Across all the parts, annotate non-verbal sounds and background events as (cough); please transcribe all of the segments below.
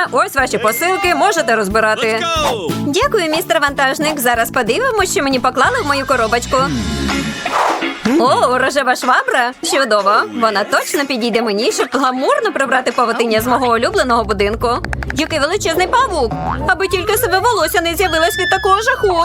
Ага, ось ваші посилки, можете розбирати. Дякую, містер вантажник. Зараз подивимось, що мені поклали в мою коробочку. О, рожева швабра. Чудово. Вона точно підійде мені, щоб гламурно прибрати павутиння з мого улюбленого будинку. Який величезний павук! Аби тільки себе волосся не з'явилось від такого жаху.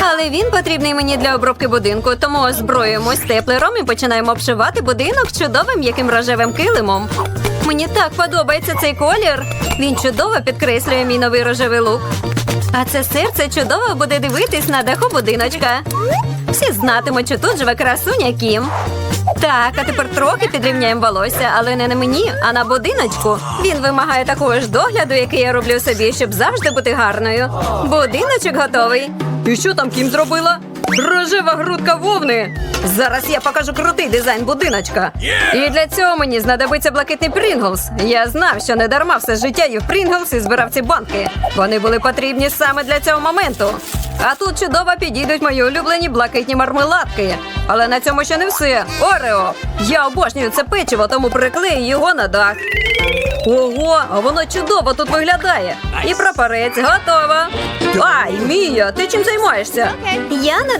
Але він потрібний мені для обробки будинку, тому озброюємось степлером і починаємо обшивати будинок чудовим яким рожевим килимом. Мені так подобається цей колір. Він чудово підкреслює мій новий рожевий лук. А це серце чудово буде дивитись на даху будиночка. Всі знатимуть, що тут живе красуня Кім. Так, а тепер трохи підрівняємо волосся, але не на мені, а на будиночку. Він вимагає такого ж догляду, який я роблю собі, щоб завжди бути гарною. Будиночок готовий. І що там Кім зробила? Рожева грудка вовни. Зараз я покажу крутий дизайн будиночка. І для цього мені знадобиться блакитний Прінглс. Я знав, що не дарма все життя їв Прінглс і збирав ці банки. Вони були потрібні саме для цього моменту. А тут чудово підійдуть мої улюблені блакитні мармеладки. Але на цьому ще не все. Орео! Я обожнюю це печиво, тому приклею його на дах. Ого, а воно чудово тут виглядає. І прапорець готова. Ай, Мія, ти чим займаєшся? Я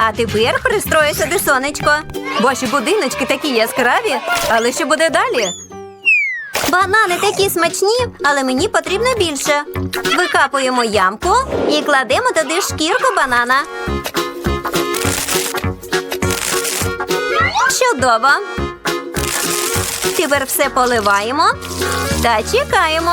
А тепер пристрою сюди сонечко. Ваші будиночки такі яскраві, але що буде далі? Банани такі смачні, але мені потрібно більше. Викапуємо ямку і кладемо туди шкірку банана. Чудово. Тепер все поливаємо та чекаємо.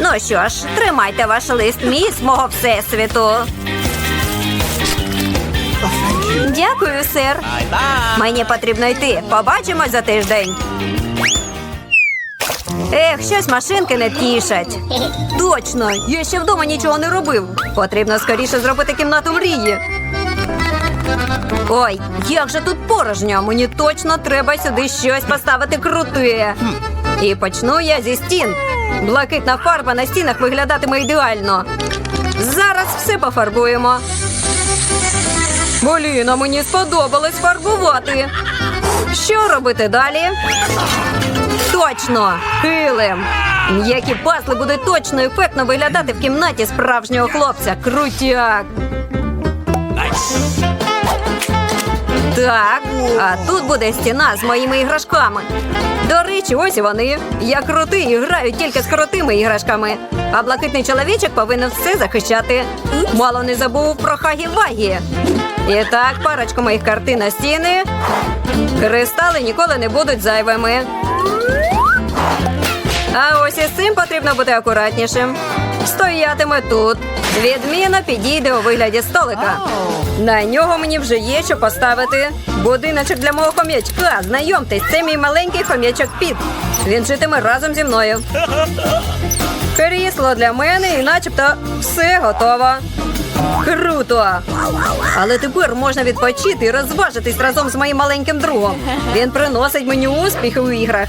Ну що ж, тримайте ваш лист мій з мого всесвіту. Дякую, сер. Мені потрібно йти. Побачимось за тиждень. Ех, щось машинки не тішать. Точно, я ще вдома нічого не робив. Потрібно скоріше зробити кімнату мрії. Ой, як же тут порожньо. Мені точно треба сюди щось поставити круте. І почну я зі стін. Блакитна фарба на стінах виглядатиме ідеально. Зараз все пофарбуємо. Блін, а мені сподобалось фарбувати. Що робити далі? Точно! Килим! М'які пазли будуть точно ефектно виглядати в кімнаті справжнього хлопця. Крутяк! Так, а тут буде стіна з моїми іграшками. До речі, ось вони. Я крутий і граю тільки з крутими іграшками. А блакитний чоловічок повинен все захищати. Мало не забув про хагі-вагі. І так, парочку моїх картин на стіни. Кристали ніколи не будуть зайвими. А ось із цим потрібно бути акуратнішим. Стоятиме тут. Відміна підійде у вигляді столика. На нього мені вже є що поставити. Будиночок для мого хом'ячка. Знайомтесь, це мій маленький хом'ячок Піт. Він житиме разом зі мною. (laughs) Крісло для мене і начебто все готово. Круто! Але тепер можна відпочити і розважитись разом з моїм маленьким другом. Він приносить мені успіхи у іграх.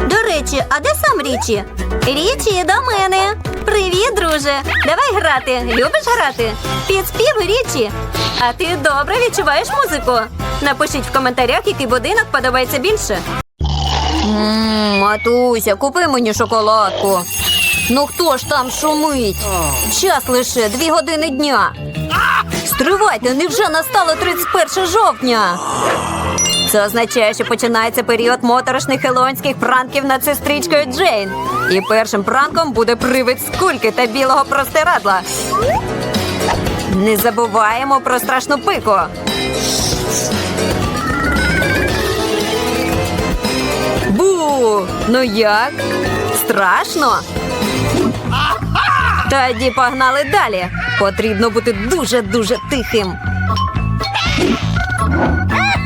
До речі, а де сам Річі? Річі, до мене. Привіт, друже. Давай грати. Любиш грати? Під спів Річі. А ти добре відчуваєш музику? Напишіть в коментарях, який будинок подобається більше. Ммм, Матуся, купи мені шоколадку. Ну хто ж там шумить? Час лише дві години дня. Стривайте, невже настало 31 жовтня? Це означає, що починається період моторошних хеллоуінських пранків над сестричкою Джейн. І першим пранком буде привид скульки та білого простирадла. Не забуваємо про страшну пику. Бу! Ну як? Страшно? Тоді погнали далі. Потрібно бути дуже-дуже тихим.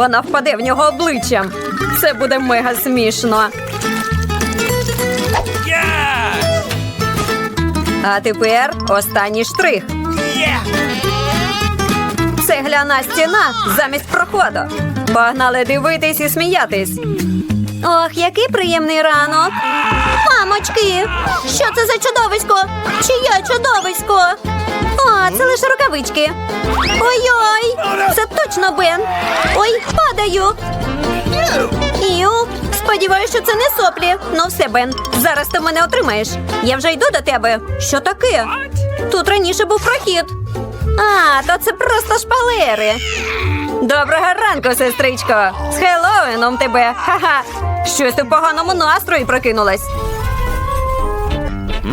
Вона впаде в нього обличчям. Це буде мега смішно. Yes! А тепер останній штрих. Yeah! Цегляна стіна замість проходу. Погнали дивитись і сміятись. Ох, який приємний ранок. Мамочки, що це за чудовисько? Чиє чудовисько? О, це лише рукавички. Ой-ой, це точно Бен. Ой, падаю. Іу, сподіваюся, що це не соплі. Ну все, Бен, зараз ти мене отримаєш. Я вже йду до тебе. Що таке? Тут раніше був прохід. А, то це просто шпалери. Доброго ранку, сестричко. З Хеллоуіном тебе. Ха-ха. Щось у поганому настрої прокинулась.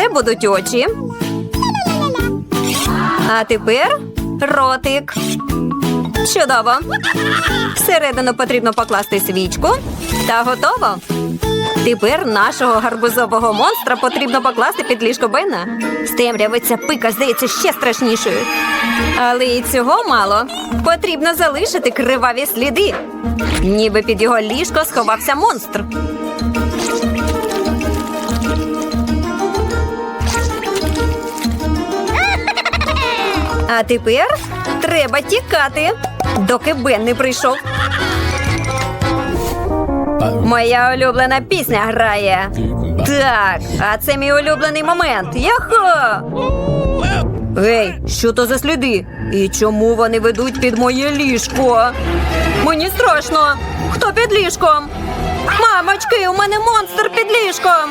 Це будуть очі. А тепер ротик. Чудово. Всередину потрібно покласти свічку. Та готово. Тепер нашого гарбузового монстра потрібно покласти під ліжко Бена. З темряви ця пика здається ще страшнішою. Але і цього мало. Потрібно залишити криваві сліди. Ніби під його ліжко сховався монстр. А тепер треба тікати, доки Бен не прийшов. Моя улюблена пісня грає. Так, а це мій улюблений момент. Яхо! Ей, що то за сліди? І чому вони ведуть під моє ліжко? Мені страшно. Хто під ліжком? Мамочки, у мене монстр під ліжком.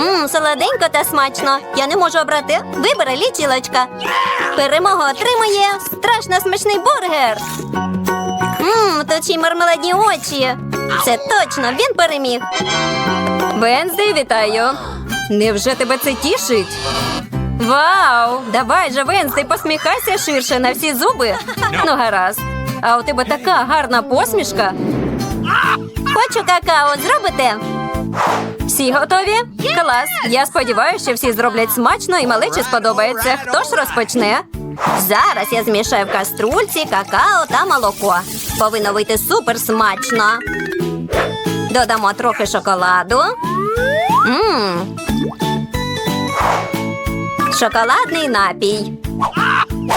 Мм, солоденько та смачно. Я не можу обрати. Вибери лічилочка. Перемогу отримує страшно смачний бургер. Мм, тут ще й мармеладні очі. Це точно, він переміг. Венздей, вітаю. Невже тебе це тішить? Вау! Давай же, Венздей, посміхайся ширше на всі зуби. Ну, гаразд. А у тебе така гарна посмішка. Хочу какао зробите? Всі готові? Клас. Я сподіваюся, що всі зроблять смачно і малечі сподобається. Хто ж розпочне? Зараз я змішаю в каструльці какао та молоко. Повинно вийти супер смачно. Додамо трохи шоколаду. Мм. Шоколадний напій.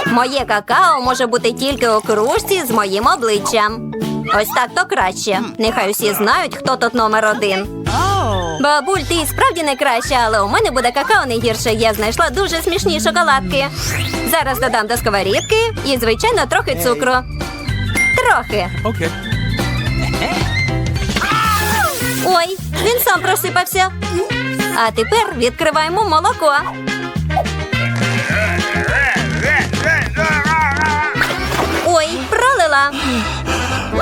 Моє какао може бути тільки у кружці з моїм обличчям. Ось так то краще. Нехай усі знають, хто тут номер один. Бабуль, ти справді не краща, але у мене буде какао не гірше. Я знайшла дуже смішні шоколадки. Зараз додам до сковорідки і, звичайно, трохи цукру. Трохи. Okay. Ой, він сам просипався. А тепер відкриваємо молоко. Ой, пролила.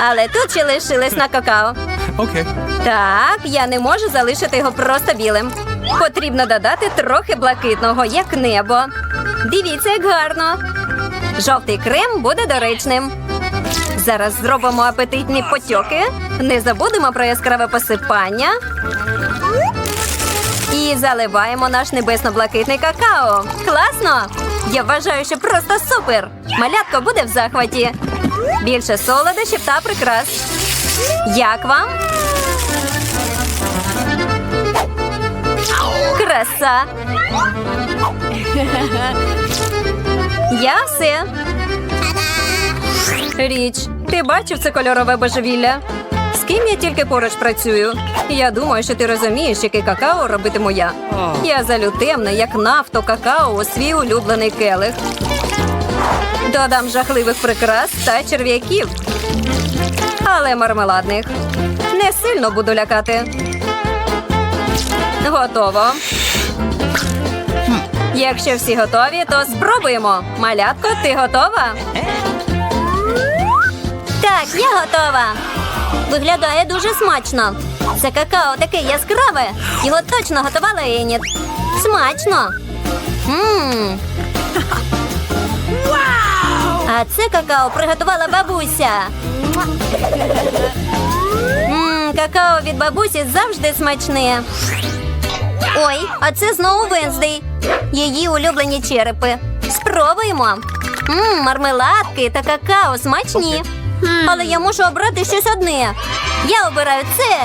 Але тут ще лишилось на какао. Okay. Так, я не можу залишити його просто білим. Потрібно додати трохи блакитного, як небо. Дивіться, як гарно. Жовтий крем буде доречним. Зараз зробимо апетитні потьоки. Не забудемо про яскраве посипання. І заливаємо наш небесно-блакитний какао. Класно! Я вважаю, що просто супер! Малятко буде в захваті. Більше солодощів та прикрас. Як вам? Краса. Я все. Річ, ти бачив це кольорове божевілля? З ким я тільки поруч працюю? Я думаю, що ти розумієш, який какао робитиму я. Я залютемна, як нафто какао у свій улюблений келих. Додам жахливих прикрас та черв'яків. Але мармеладних. Не сильно буду лякати. Готово. Якщо всі готові, то спробуємо. Малятко, ти готова? Так, я готова. Виглядає дуже смачно. Це какао таке яскраве. Його точно готувала Еніт. Смачно. Мм. А це какао приготувала бабуся. Мм, какао від бабусі завжди смачне. Ой, а це знову Венздей. Її улюблені черепи. Спробуємо. Мм, мармеладки та какао смачні. Але я мушу обрати щось одне. Я обираю це.